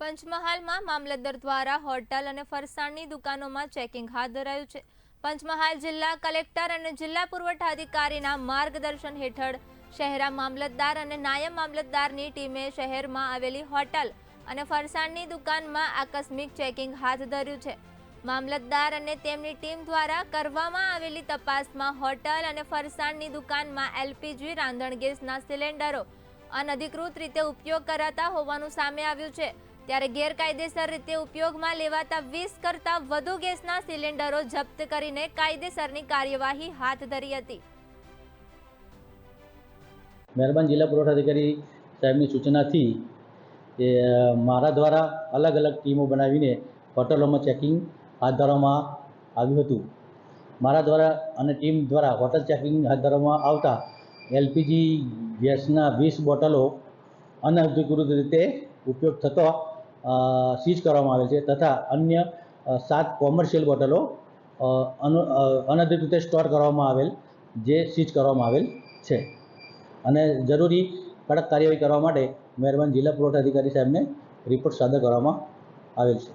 પંચમહાલમાં મામલતદાર દ્વારા હોટલ અને ફરસાણની દુકાનોમાં ચેકિંગ હાથ ધરાયું છે. પંચમહાલ જિલ્લા કલેક્ટર અને જિલ્લા પુરવઠા અધિકારીના માર્ગદર્શન હેઠળ શહેરા મામલતદાર અને નાયબ મામલતદારની ટીમે શહેરમાં આવેલી હોટલ અને ફરસાણની દુકાનમાં આકસ્મિક ચેકિંગ હાથ ધર્યું છે. મામલતદાર અને તેમની ટીમ દ્વારા કરવામાં આવેલી તપાસમાં હોટલ અને ફરસાણની દુકાનમાં એલપીજી, રાંધણ ગેસના સિલિન્ડરો અનધિકૃત રીતે ઉપયોગ કરાતા હોવાનું સામે આવ્યું છે. ત્યારે ગેરકાયદેસર રીતે ઉપયોગમાં લેવાતા વીસ કરતાં વધુ ગેસના સિલિન્ડરો જપ્ત કરીને કાયદેસરની કાર્યવાહી હાથ ધરી હતી. મહેરબાન જિલ્લા પુરવઠા અધિકારી સાહેબની સૂચનાથી એ મારા દ્વારા અલગ અલગ ટીમો બનાવીને હોટલોમાં ચેકિંગ હાથ ધરવામાં આવ્યું હતું. મારા દ્વારા અને ટીમ દ્વારા હોટલ ચેકિંગ હાથ ધરવામાં આવતા એલપીજી ગેસના વીસ બોટલો અનધિકૃત રીતે ઉપયોગ થતો સીઝ કરવામાં આવેલ છે તથા અન્ય સાત કોમર્શિયલ બોટલો અનધિકૃત રીતે સ્ટોર કરવામાં આવેલ, જે સીઝ કરવામાં આવેલ છે. અને જરૂરી કડક કાર્યવાહી કરવા માટે મહેરબાન જિલ્લા પુરવઠા અધિકારી સાહેબને રિપોર્ટ સાદર કરવામાં આવેલ છે.